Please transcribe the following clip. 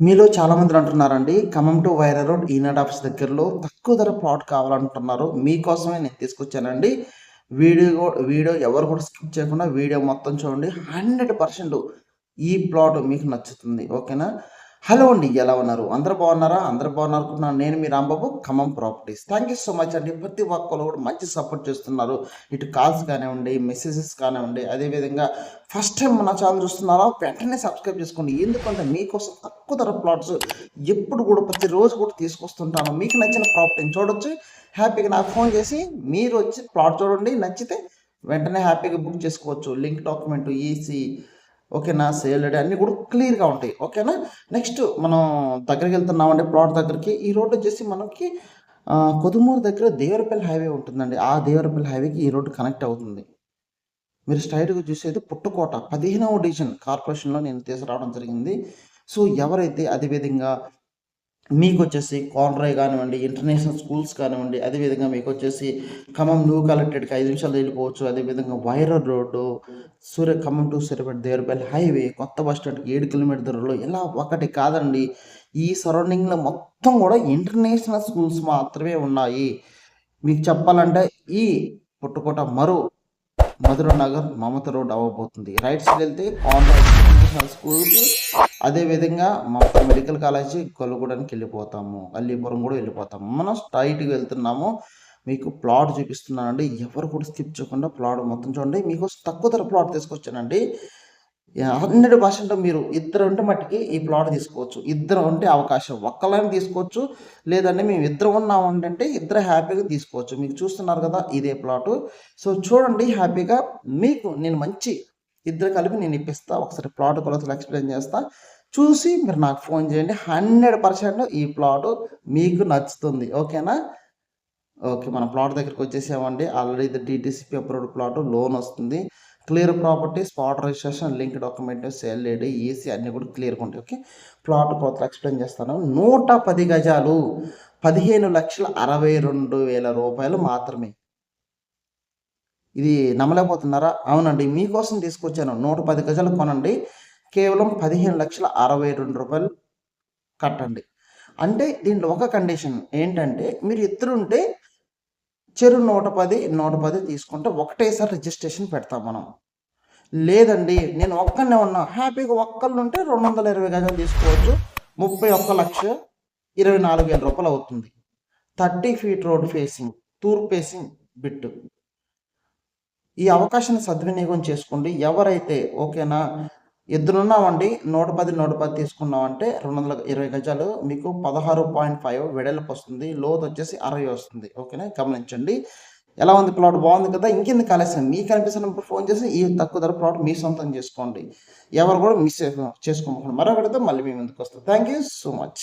మీలో చాలామంది అంటున్నారండి Khammam to Wyra road Eenadu office దగ్గరలో తక్కువ ధర ప్లాట్ కావాలంటున్నారు. మీకోసమే నేను తీసుకొచ్చానండి. వీడియో వీడియో ఎవరు కూడా స్కిప్ చేయకుండా వీడియో మొత్తం చూడండి. హండ్రెడ్ పర్సెంట్ ఈ ప్లాట్ మీకు నచ్చుతుంది. ఓకేనా? హలో అండి ఎలా ఉన్నారు? అందరు బాగున్నారా? అందరు బాగున్నారనుకున్నాను నేను మీ Rambabu Khammam properties. Thank you so much అండి. ప్రతి ఒక్కరు కూడా మంచి సపోర్ట్ చేస్తున్నారు. ఇటు కాల్స్ కానివ్వండి మెసేజెస్ కానివ్వండి అదేవిధంగా ఫస్ట్ టైం మన ఛానల్ చూస్తున్నారా? వెంటనే సబ్స్క్రైబ్ చేసుకోండి. ఎందుకంటే మీకోసం తక్కువ ధర ప్లాట్స్ ఎప్పుడు కూడా ప్రతిరోజు కూడా తీసుకొస్తుంటాను. మీకు నచ్చిన ప్రాపర్టీని చూడొచ్చు. హ్యాపీగా నాకు ఫోన్ చేసి మీరు వచ్చి ప్లాట్ చూడండి. నచ్చితే వెంటనే హ్యాపీగా బుక్ చేసుకోవచ్చు. లింక్ డాక్యుమెంట్ ఈసీ ఓకేనా సేల్ అన్నీ కూడా క్లియర్గా ఉంటాయి. ఓకేనా? నెక్స్ట్ మనం దగ్గరికి వెళ్తున్నామండి ప్లాట్ దగ్గరికి. ఈ రోడ్ వచ్చేసి మనకి కొదుమూరు దగ్గర దేవరపల్లి హైవే ఉంటుందండి. ఆ దేవరపల్లి హైవేకి ఈ రోడ్డు కనెక్ట్ అవుతుంది. మీరు స్ట్రైట్గా చూసేది పుట్టకోట పదిహేనవ డివిజన్ కార్పొరేషన్లో నేను తీసుకురావడం జరిగింది. సో ఎవరైతే అదేవిధంగా మీకు వచ్చేసి కాన్రాయ్ కానివ్వండి ఇంటర్నేషనల్ స్కూల్స్ కానివ్వండి అదేవిధంగా మీకు వచ్చేసి ఖమ్మం న్యూ కలెక్టెడ్కి ఐదు నిమిషాలు వెళ్ళిపోవచ్చు అదేవిధంగా viral road Surya Khammam to Suryapet Devarapalli highway కొత్త బస్ స్టాండ్కి ఏడు కిలోమీటర్ దూరంలో ఇలా ఒకటి కాదండి. ఈ సరౌండింగ్లో మొత్తం కూడా ఇంటర్నేషనల్ స్కూల్స్ మాత్రమే ఉన్నాయి. మీకు చెప్పాలంటే ఈ పుట్టుకోట మరో మధుర నగర్ మమత రోడ్ అవ్వబోతుంది. రైట్ సైడ్ వెళ్తే కాన్రాయ్ ఇంటర్నేషనల్ స్కూల్స్ అదేవిధంగా మమత మెడికల్ కాలేజీ కొల్లగూడానికి వెళ్ళిపోతాము అల్లీపురం కూడా వెళ్ళిపోతాము. మనం స్ట్రైట్గా వెళ్తున్నాము. మీకు ప్లాట్ చూపిస్తున్నానండి. ఎవరు కూడా స్కిప్ చేయకుండా ప్లాట్ మొత్తం చూడండి. మీకు తక్కువ ధర ప్లాట్ తీసుకొచ్చానండి. హండ్రెడ్ పర్సెంట్ మీరు ఇద్దరు ఉంటే మట్టికి ఈ ప్లాట్ తీసుకోవచ్చు. ఇద్దరు ఉంటే అవకాశం. ఒక్కలైనా తీసుకోవచ్చు. లేదంటే మేము ఇద్దరు ఉన్నామంటే ఇద్దరు హ్యాపీగా తీసుకోవచ్చు. మీకు చూస్తున్నారు కదా ఇదే ప్లాట్ సో చూడండి హ్యాపీగా మీకు నేను మంచి ఇద్దరు కలిపి నేను ఇప్పిస్తా ఒకసారి ప్లాట్ కొలతలు ఎక్స్ప్లెయిన్ చేస్తా. చూసి మీరు నాకు ఫోన్ చేయండి. హండ్రెడ్ పర్సెంట్ ఈ ప్లాట్ మీకు నచ్చుతుంది. ఓకేనా ఓకే మన ప్లాట్ దగ్గరికి వచ్చేసామండి. ఆల్రెడీ ఇది డిటీసీపీ అప్రూవ్డ్ ప్లాట్ లోన్ వస్తుంది. Clear property spot registration link document sale AD EC అన్నీ కూడా క్లియర్గా ఉంటాయి. ఓకే ప్లాట్ కొలతలు ఎక్స్ప్లెయిన్ చేస్తాను. నూట పది గజాలు పదిహేను లక్షల అరవై రెండు వేల రూపాయలు మాత్రమే. ఇది నమ్మలేకపోతున్నారా? అవునండి మీకోసం తీసుకొచ్చాను. నూట పది గజాలు కొనండి. కేవలం పదిహేను లక్షల అరవై రెండు రూపాయలు కట్టండి. అంటే దీంట్లో ఒక కండిషన్ ఏంటంటే మీరు ఇద్దరు ఉంటే చెరు నూట పది నూట పది తీసుకుంటే ఒకటేసారి రిజిస్ట్రేషన్ పెడతాం మనం. లేదండి నేను ఒక్కనే ఉన్నా. హ్యాపీగా ఒక్కళ్ళు ఉంటే రెండు వందల ఇరవై గజాలు తీసుకోవచ్చు. ముప్పై ఒక్క లక్ష ఇరవై నాలుగు వేల రూపాయలు అవుతుంది. థర్టీ ఫీట్ రోడ్ ఫేసింగ్ తూర్పు ఫేసింగ్ బిట్టు. ఈ అవకాశాన్ని సద్వినియోగం చేసుకోండి. ఎవరైతే ఓకేనా ఎద్దునున్నామండి నూట పది నూట పది తీసుకున్నామంటే రెండు వందల ఇరవై గజాలు మీకు పదహారు పాయింట్ ఫైవ్ వెడల్పు వస్తుంది. లోతు వచ్చేసి అరవై వస్తుంది. ఓకేనా గమనించండి. ఎలా ఉంది ప్లాట్? బాగుంది కదా? ఇంకెందుకు ఆలస్యం? మీకు అనిపిస్తున్నప్పుడు ఫోన్ చేసి ఈ తక్కువ ధర ప్లాట్ మీ సొంతం చేసుకోండి. ఎవరు కూడా మిస్ చేసుకోకుండా మరొకటితో మళ్ళీ మీ ముందుకు వస్తాం. Thank you so much.